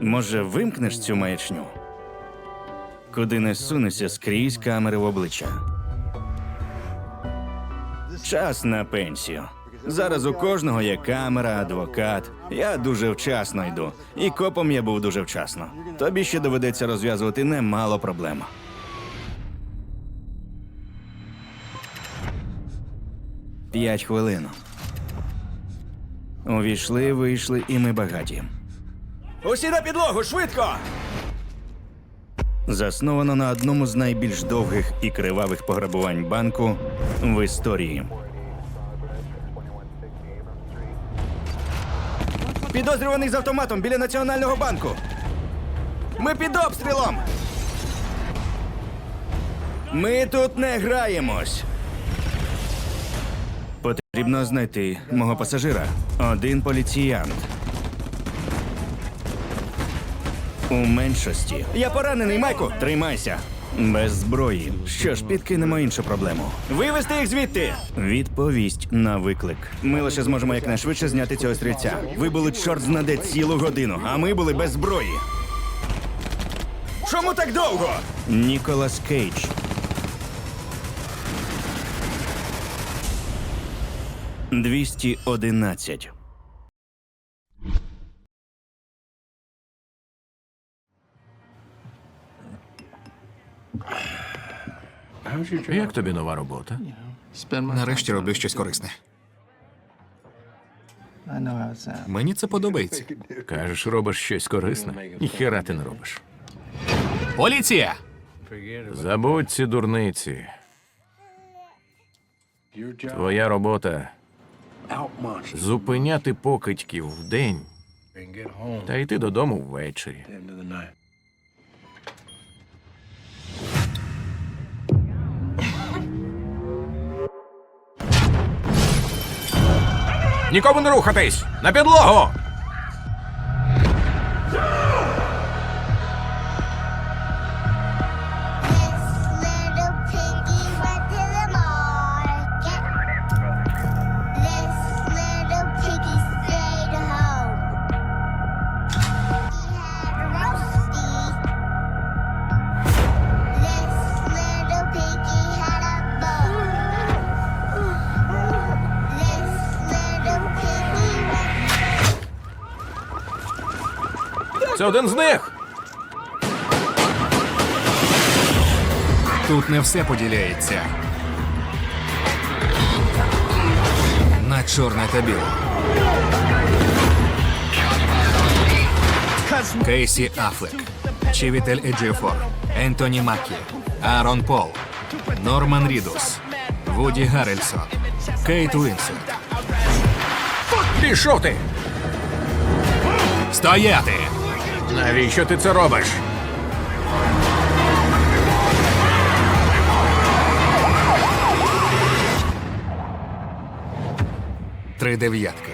Може, вимкнеш цю маячню? Куди не сунешся скрізь камери в обличчя. Час на пенсію. Зараз у кожного є камера, адвокат. Я дуже вчасно йду. І копом я був дуже вчасно. Тобі ще доведеться розв'язувати немало проблем. П'ять хвилин. Увійшли, вийшли, і ми багаті. Усі на підлогу, швидко! Засновано на одному з найбільш довгих і кривавих пограбувань банку в історії. Підозрюваний з автоматом біля Національного банку. Ми під обстрілом. Ми тут не граємось. Потрібно знайти мого пасажира. Один поліціянт. У меншості. Я поранений, Майку. Тримайся. Без зброї. Що ж, підкинемо іншу проблему. Вивести їх звідти. Відповість на виклик. Ми лише зможемо якнайшвидше зняти цього стрільця. Ви були чорт знаде цілу годину, а ми були без зброї. Чому так довго? Ніколас Кейдж. «211». Як тобі нова робота? Нарешті роблю щось корисне. Мені це подобається. Кажеш, робиш щось корисне? Ніхера ти не робиш. Поліція! Забудь ці дурниці. Твоя робота зупиняти покидьків вдень та йти додому ввечері. Нікому не рухатись! На підлогу! Це один з них! Тут не все поділяється. На чорне та біле. Кейсі Афлек, Чівітель Еджіфор, Ентоні Макі, Аарон Пол, Норман Рідус, Вуді Гаррельсон, Кейт Уінсет. Пішов ти! Стояти! Навіщо ти це робиш? Три дев'ятки.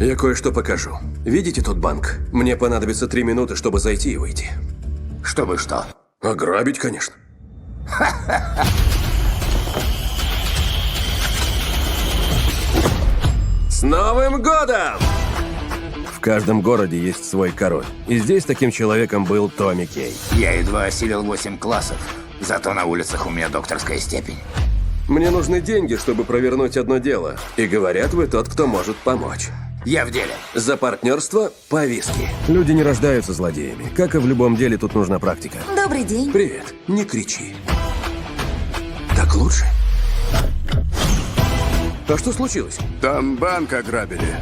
Я кое-что покажу. Видите тот банк? Мне понадобится три минуты, чтобы зайти и выйти. Чтобы что? Ограбить, конечно. С Новым годом! В каждом городе есть свой король. И здесь таким человеком был Томми Кей. Я едва осилил 8 классов. Зато на улицах у меня докторская степень. Мне нужны деньги, чтобы провернуть одно дело. И говорят, вы тот, кто может помочь. Я в деле. За партнерство по виски. Люди не рождаются злодеями. Как и в любом деле, тут нужна практика. Добрый день. Привет. Не кричи. Так лучше? А что случилось? Там банк ограбили.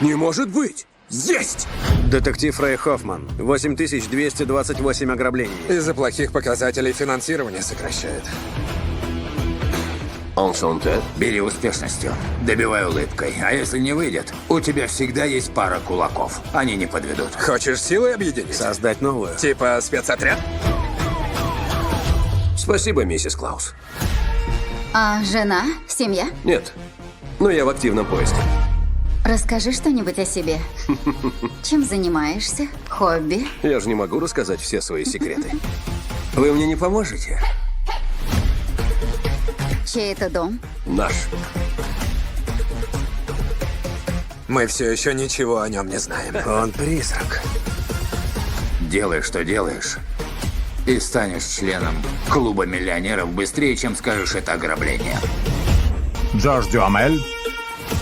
Не может быть! Есть! Детектив Рэй Хоффман. 8228 ограблений. Из-за плохих показателей финансирование сокращает. Ансанте. Бери успешностью. Добивай улыбкой. А если не выйдет, у тебя всегда есть пара кулаков. Они не подведут. Хочешь силой объединить? Создать новую. Типа спецотряд? Спасибо, миссис Клаус. А жена? Семья? Нет. Но я в активном поиске. Расскажи что-нибудь о себе. Чем занимаешься? Хобби? Я же не могу рассказать все свои секреты. Вы мне не поможете? Чей это дом? Наш. Мы все еще ничего о нем не знаем. Он призрак. Делай, что делаешь, и станешь членом клуба миллионеров быстрее, чем скажешь это ограбление. Джордж Дюамель,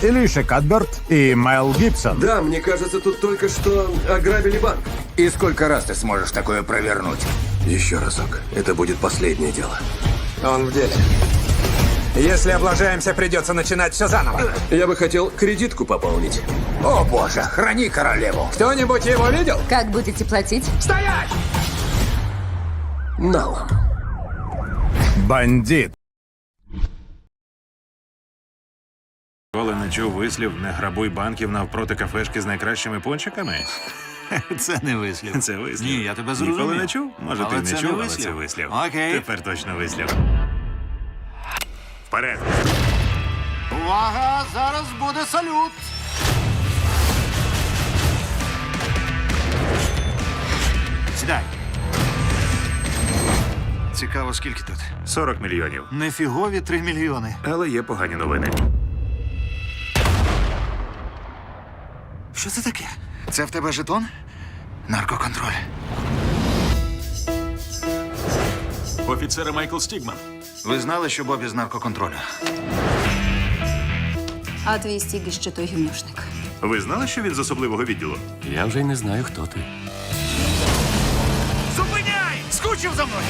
Илиша Кадберт и Мел Гибсон. Да, мне кажется, тут только что ограбили банк. И сколько раз ты сможешь такое провернуть? Еще разок. Это будет последнее дело. Он в деле. Если облажаемся, придется начинать все заново. Я бы хотел кредитку пополнить. О боже, храни королеву! Кто-нибудь его видел? Как будете платить? Стоять! Налом. Бандит. Коли не чув вислів не грабуй банків навпроти кафешки з найкращими пончиками? Це не вислів. Це вислів. Ні, я тебе зрозумів. Ніколи не чув? Може, Але ти це не не чув, але вислів. це вислів. Окей. Тепер точно вислів. Вперед! Увага! Зараз буде салют! Сідай. Цікаво, скільки тут? 40 мільйонів. Нефігові 3 мільйони. Але є погані новини. Що це таке? Це в тебе жетон? Наркоконтроль. Офіцер Майкл Стігман. Ви знали, що Бобі з наркоконтролю? А твій стіг ще той гімнушник. Ви знали, що він з особливого відділу? Я вже й не знаю, хто ти. Зупиняй! Скучив за мною!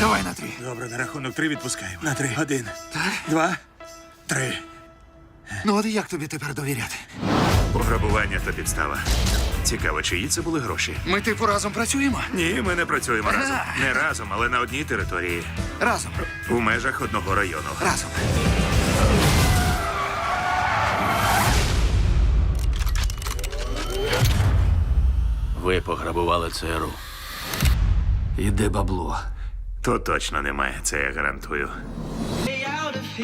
Давай на три. Добре, на рахунок три відпускаємо. На три. Один. Два. Три. Ну от як тобі тепер довіряти? Пограбування та підстава. Цікаво, чиї це були гроші? Ми типу разом працюємо? Ні, ми не працюємо разом. Не разом, але на одній території. Разом. У межах одного району. Разом. Ви пограбували ЦРУ. Іде бабло. То точно немає, це я гарантую.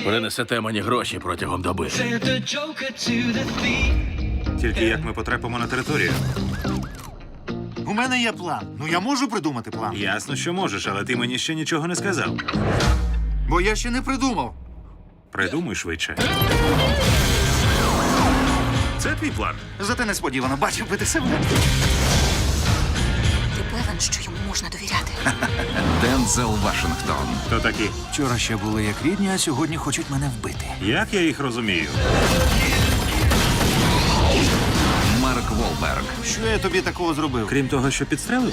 Принесете мені гроші протягом доби. Тільки як ми потрапимо на територію? У мене є план. Ну я можу придумати план. Ясно, що можеш, але ти мені ще нічого не сказав. Бо я ще не придумав. Придумай швидше. Це твій план. Зате несподівано бачив би ти себе. Ти певен, що йому можна довіряти? Дензел Вашингтон. То такі. Вчора ще були як рідні, а сьогодні хочуть мене вбити. Як я їх розумію? Марк Що я тобі такого зробив? Крім того, що підстрелив?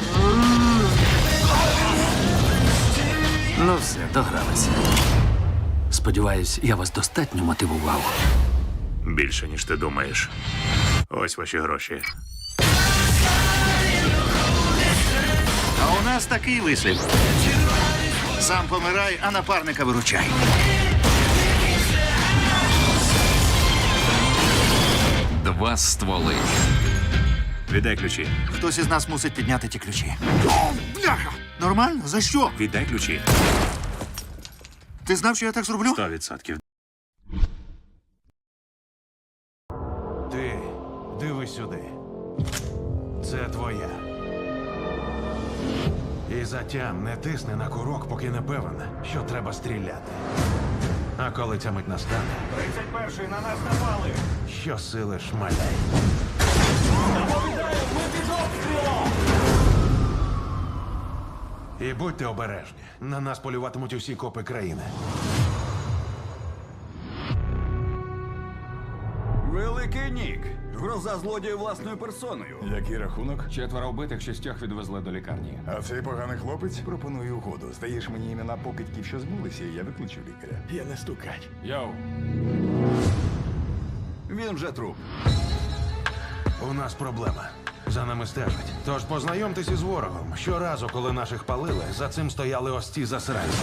Ну все, догралися. Сподіваюсь, я вас достатньо мотивував. Більше, ніж ти думаєш. Ось ваші гроші. А у нас такий вислів. Сам помирай, а напарника виручай. Два стволи. Віддай ключі. Хтось із нас мусить підняти ті ключі. О, бляха! Нормально? За що? Віддай ключі. Ти знав, що я так зроблю? Сто відсотків. Ти дивись сюди. Це твоя. І затям не тисни на курок, поки не певен, що треба стріляти. А коли ця мить настане. 31-й на нас напали! Що сили шмаляй. І будьте обережні. На нас полюватимуть усі копи країни. Великий Нік. Гроза злодія власною персоною. Який рахунок? Четверо вбитих, шістьох відвезли до лікарні. А цей поганий хлопець пропонує угоду. Здаєш мені імена покидьків, що збулися, і я виключу лікаря. Я не стукач. Йоу. Він вже труп. У нас проблема. За нами стежать. Тож познайомтесь із ворогом. Щоразу, коли наших палили, за цим стояли ось ці засранці.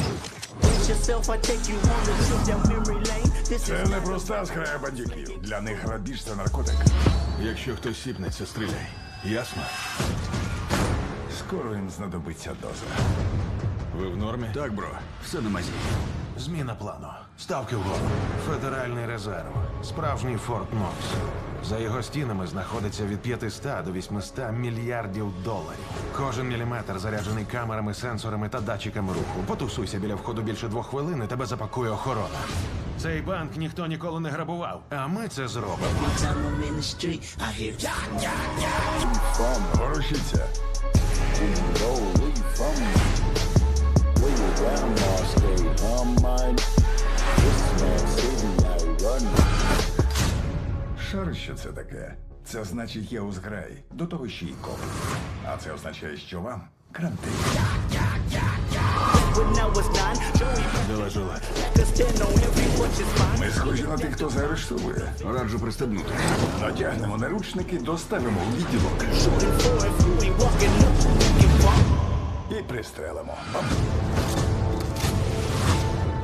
Це не проста зграя бандитів. Для них грабіж це наркотик. Якщо хтось сіпнеться, стріляй. Ясно? Скоро їм знадобиться доза. Ви в нормі? Так, бро, все на мазі. Зміна плану. Ставки вгору. Федеральний резерв. Справжній Форт Нокс. За його стінами знаходиться від 500 до 800 мільярдів доларів. Кожен міліметр заряджений камерами, сенсорами та датчиками руху. Потусуйся біля входу більше двох хвилин, і тебе запакує охорона. Цей банк ніхто ніколи не грабував, а ми це зробимо. Ворушіться. Шар, що це таке? Це значить я у зграї. До того ще й коп. А це означає, що вам кранти. Ми схожі на тих, хто заарештовує. Раджу пристебнути. Натягнемо наручники, доставимо у відділок. І пристрелимо.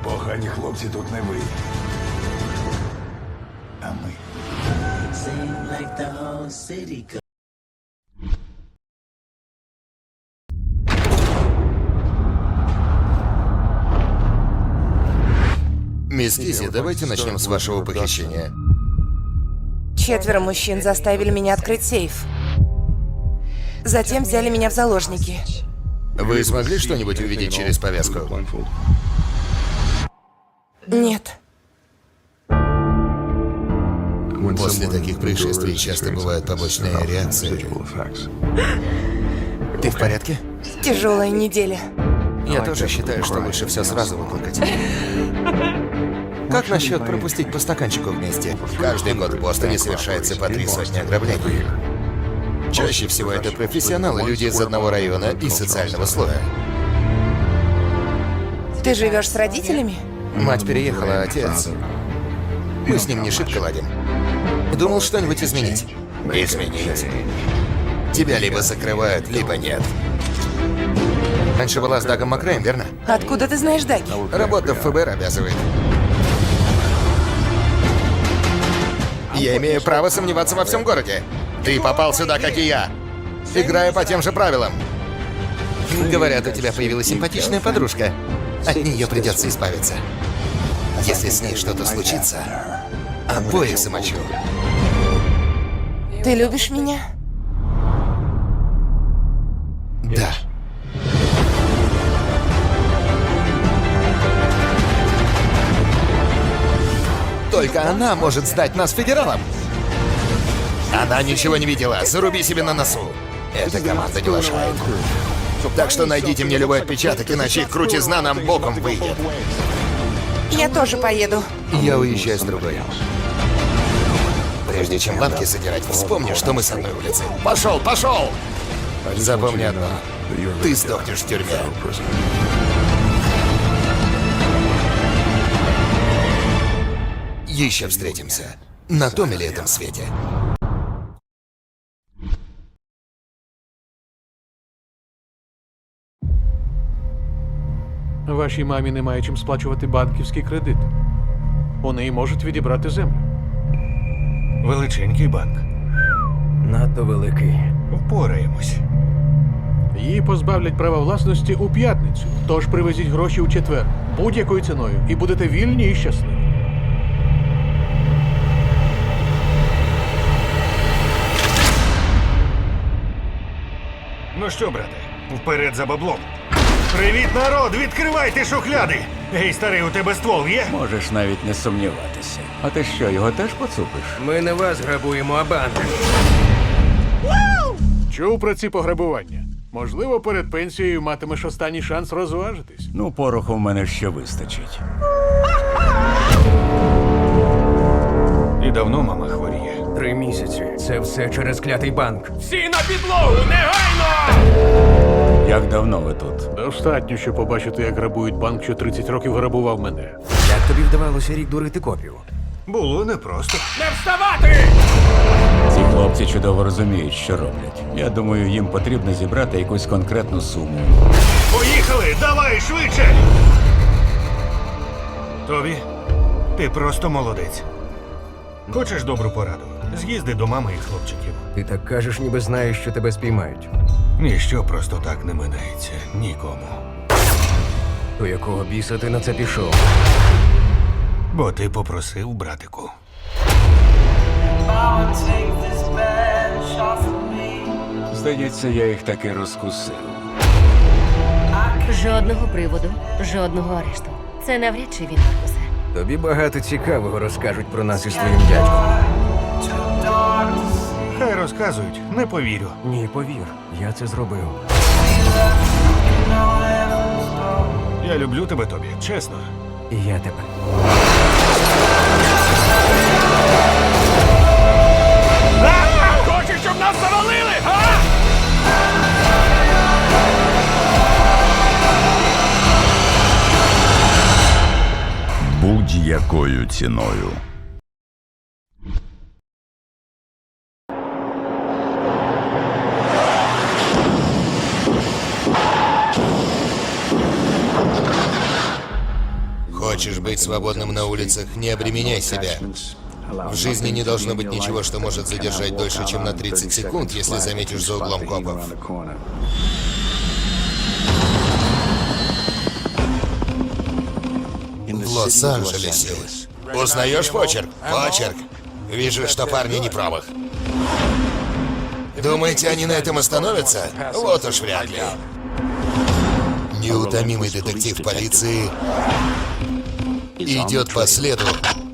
Погані хлопці тут не ви. Мисс Кизи, давайте начнем с вашего похищения. Четверо мужчин заставили меня открыть сейф. Затем взяли меня в заложники. Вы смогли что-нибудь увидеть через повязку? Нет. После таких происшествий часто бывают побочные реакции. Ты в порядке? Тяжелая неделя. Я тоже считаю, что лучше все сразу выплакать. Как насчет пропустить по стаканчику вместе? Каждый год в Бостоне совершается по три сотни ограблений. Чаще всего это профессионалы, люди из одного района и социального слоя. Ты живешь с родителями? Мать переехала, а отец... Мы с ним не шибко ладим. Думал что-нибудь изменить. Изменить. Тебя либо закрывают, либо нет. Раньше была с Дагом Макрэем, верно? Откуда ты знаешь Даги? Работа в ФБР обязывает. Я имею право сомневаться во всем городе. Ты попал сюда, как и я. Играя по тем же правилам. Говорят, у тебя появилась симпатичная подружка. От нее придется избавиться. Если с ней что-то случится, обоих замочу. Ты любишь меня? Да. Только она может сдать нас федералам. Она ничего не видела. Заруби себе на носу. Эта команда не лошает. Так что найдите мне любой отпечаток, иначе крутизна нам боком выйдет. Я тоже поеду. Я уезжаю с другой. Прежде чем банки задирать, вспомни, что мы с одной улицы. Пошел, пошел! Запомни одно. Ты сдохнешь в тюрьме. Еще встретимся. На том или этом свете. Вашій мамі немає чим сплачувати банківський кредит. У неї можуть відібрати землю. Величенький банк. Надто великий. Впораємось. Її позбавлять права власності у п'ятницю. Тож привезіть гроші у четвер будь-якою ціною, і будете вільні і щасливі. Ну що, брате, вперед за баблом. Привіт, народ! Відкривайте шухляди! Гей, старий, у тебе ствол є? Можеш навіть не сумніватися. А ти що, його теж поцупиш? Ми не вас грабуємо, а банк. Чув про ці пограбування. Можливо, перед пенсією матимеш останній шанс розважитись. Ну, пороху в мене ще вистачить. І давно мама хворіє. Три місяці. Це все через клятий банк. Як давно ви тут? Достатньо, щоб побачити, як грабують банк, що 30 років грабував мене. Як тобі вдавалося рік дурити копів? Було непросто. Не вставати! Ці хлопці чудово розуміють, що роблять. Я думаю, їм потрібно зібрати якусь конкретну суму. Поїхали! Давай швидше! Тобі, ти просто молодець. Хочеш добру пораду? З'їзди до мами і хлопчиків. Ти так кажеш, ніби знаєш, що тебе спіймають. Ніщо просто так не минається нікому. У якого біса ти на це пішов? Бо ти попросив, братику. Здається, я їх таки розкусив. Жодного приводу, жодного арешту. Це навряд чи він Маркуса. Тобі багато цікавого розкажуть про нас із твоїм дядьком. Хай розказують, не повірю. Ні, повір, я це зробив. Я люблю тебе, Тобі, чесно. І я тебе. Хочеш, щоб нас завалили, а? Будь-якою ціною. Хочешь быть свободным на улицах, не обременяй себя. В жизни не должно быть ничего, что может задержать дольше, чем на 30 секунд, если заметишь за углом копов. В Лос-Анджелесе. Узнаешь почерк? Почерк. Вижу, что парни не правых. Думаете, они на этом остановятся? Вот уж вряд ли. Неутомимый детектив полиции идет по следу.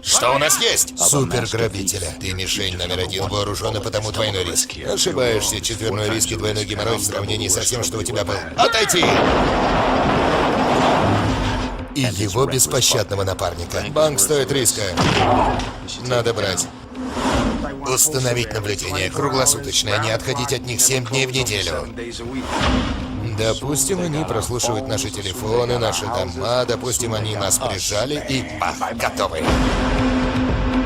Что у нас есть? Суперграбителя. Ты мишень номер один, вооружен, и потому двойной риск. Ошибаешься, четверной риск и двойной геморрой в сравнении со всем, что у тебя был. Отойти! И его беспощадного напарника. Банк стоит риска. Надо брать. Установить наблюдение круглосуточное, не отходить от них 7 дней в неделю. Допустим, они прослушивают наши телефоны, наши дома, допустим, они нас прижали и бах, готовы.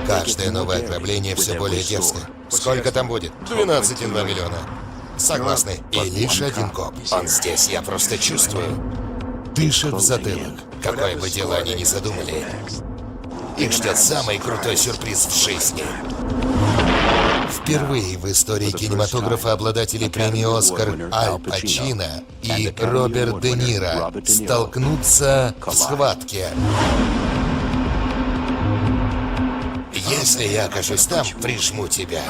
Каждое новое ограбление все более дерзко. Сколько там будет? 12,2 миллиона. Согласны. И лишь один коп. Он здесь, я просто чувствую. Дышит в затылок. Какое бы дело они ни задумали. Их ждет самый крутой сюрприз в жизни. Впервые в истории кинематографа обладатели премии «Оскар» Аль Пачино и Роберт Де Ниро столкнутся в схватке. Если я окажусь там, прижму тебя.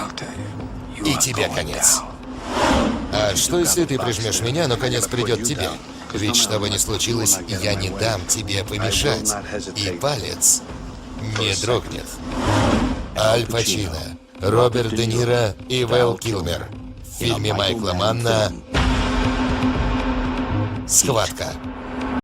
И тебе конец. А что, если ты прижмешь меня, но конец придет тебе? Ведь что бы ни случилось, я не дам тебе помешать. И палец не дрогнет. Аль Пачино, Роберт Де Ниро и Вел Килмер. В фильме Майкла Манна «Схватка».